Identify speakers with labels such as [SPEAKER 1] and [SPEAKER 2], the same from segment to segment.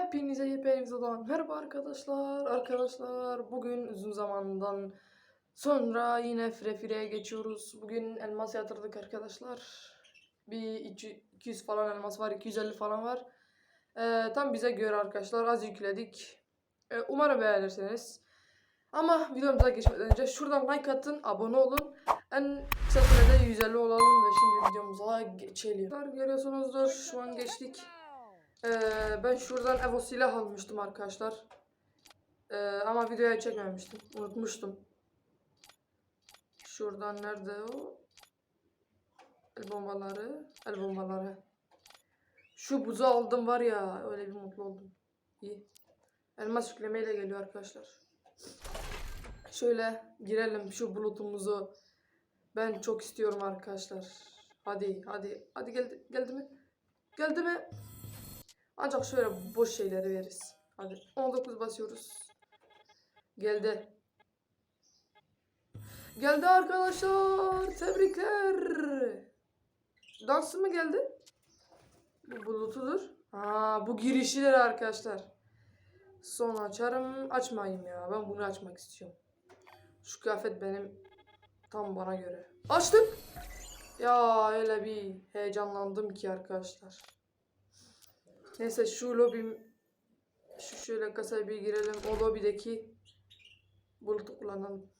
[SPEAKER 1] Hepinize hepinize olan merhaba arkadaşlar. Arkadaşlar bugün uzun zamandan sonra yine Frefire'ye geçiyoruz. Bugün elmas yatırdık arkadaşlar. Bir 200 falan elmas var, 250 falan var. Ee, tam bize göre arkadaşlar az yükledik. Ee, umarım beğenirsiniz. Ama videomuza geçmeden önce şuradan like atın, abone olun. En kısa sürede 150 olalım ve şimdi videomuza geçelim. Görüyorsunuzdur şu an geçtik. Ee, ben şuradan Evo silah almıştım arkadaşlar. Ee, ama videoya çekmemiştim. Unutmuştum. Şuradan nerede o? El bombaları. El bombaları. Şu buzu aldım var ya. Öyle bir mutlu oldum. İyi. Elmas yüklemeyle geliyor arkadaşlar. Şöyle girelim şu bulutumuzu. Ben çok istiyorum arkadaşlar. Hadi hadi. Hadi geldi, geldi mi? Geldi mi? Ancak şöyle boş şeyleri veririz. Hadi 19 basıyoruz. Geldi. Geldi arkadaşlar. Tebrikler. Dansı mı geldi? Bu bulutudur. Ha, bu girişidir arkadaşlar. Son açarım. Açmayayım ya. Ben bunu açmak istiyorum. Şu kıyafet benim tam bana göre. Açtık. Ya öyle bir heyecanlandım ki arkadaşlar. Neyse şu lobim şu şöyle kasaya bir girelim. O lobideki bulutu kullanalım.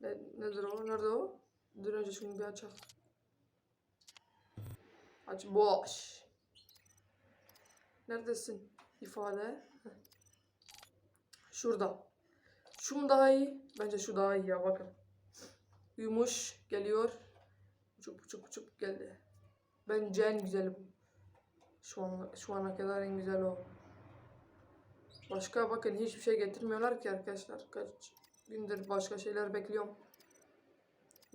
[SPEAKER 1] Ne, nedir o? Nerede o? Dur önce şunu bir açalım. Aç boş. Neredesin? İfade. Şurada. Şu mu daha iyi? Bence şu daha iyi ya bakın. Yumuş geliyor. Uçup uçup uçup geldi. Bence en güzeli bu. Şu an şu ana kadar en güzel o. Başka bakın hiçbir şey getirmiyorlar ki arkadaşlar. Kaç gündür başka şeyler bekliyorum.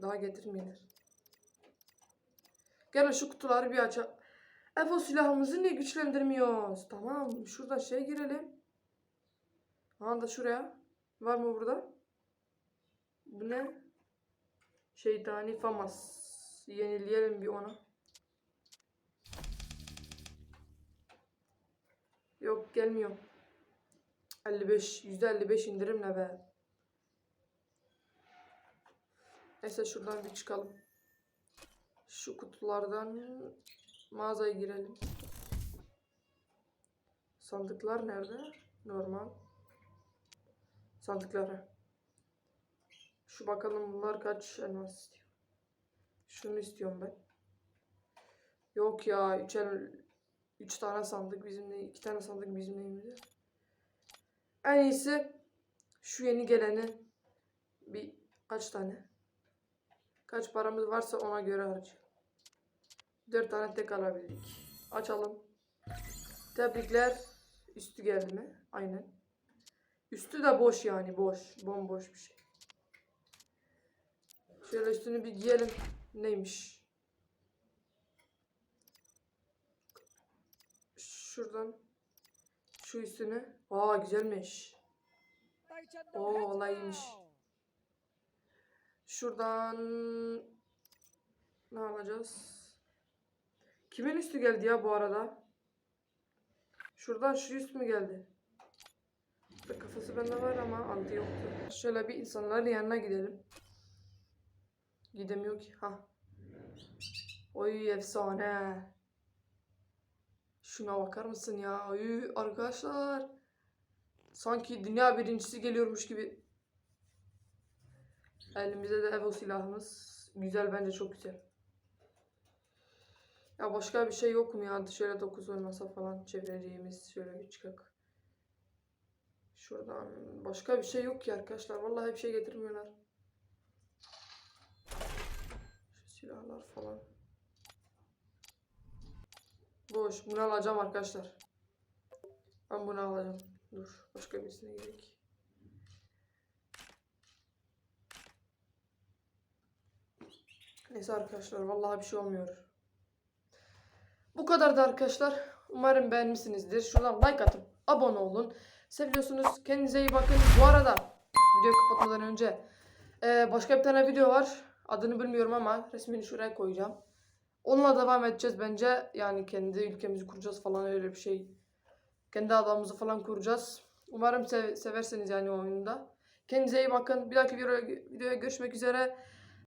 [SPEAKER 1] Daha getirmiyorlar. Gelin şu kutuları bir açalım. Efo silahımızı niye güçlendirmiyoruz? Tamam şurada şey girelim. Aha da şuraya. Var mı burada? Bu ne? Şeytani famas. Yenileyelim bir ona. Yok gelmiyor. 55 %55 indirimle be. Neyse şuradan bir çıkalım. Şu kutulardan mağazaya girelim. Sandıklar nerede? Normal. Sandıklara. Şu bakalım bunlar kaç elmas istiyor. Şunu istiyorum ben. Yok ya 3 el 3 tane sandık bizimle, 2 tane sandık bizimleyimdi. En iyisi şu yeni geleni bir kaç tane? Kaç paramız varsa ona göre harcayalım. 4 tane tek alabildik. Açalım. Tebrikler. Üstü geldi mi? Aynen. Üstü de boş yani boş. Bomboş bir şey. Şöyle üstünü bir giyelim. Neymiş? Şuradan şu üstüne. Aa güzelmiş. Oo olaymış. Şuradan ne alacağız? Kimin üstü geldi ya bu arada? Şuradan şu üst mü geldi? Bende var ama altı yoktu. Şöyle bir insanların yanına gidelim. Gidemiyor ki. Ha. Oy efsane. Şuna bakar mısın ya? Ay arkadaşlar. Sanki dünya birincisi geliyormuş gibi. Elimizde de Evo silahımız. Güzel bence çok güzel. Ya başka bir şey yok mu ya? Dışarı 9 oynasa falan çevireceğimiz şöyle bir çıkak. Şuradan başka bir şey yok ki arkadaşlar. Vallahi bir şey getirmiyorlar. Şu silahlar falan. Boş. Bunu alacağım arkadaşlar. Ben bunu alacağım. Dur. Başka birisine gerek. Neyse arkadaşlar. Vallahi bir şey olmuyor. Bu kadar da arkadaşlar. Umarım beğenmişsinizdir. Şuradan like atıp abone olun. Seviyorsunuz. Kendinize iyi bakın. Bu arada video kapatmadan önce e, başka bir tane video var. Adını bilmiyorum ama resmini şuraya koyacağım. Onunla devam edeceğiz bence. Yani kendi ülkemizi kuracağız falan öyle bir şey. Kendi adamımızı falan kuracağız. Umarım sev- seversiniz yani o oyunda. Kendinize iyi bakın. Bir dahaki videoya, görüşmek üzere.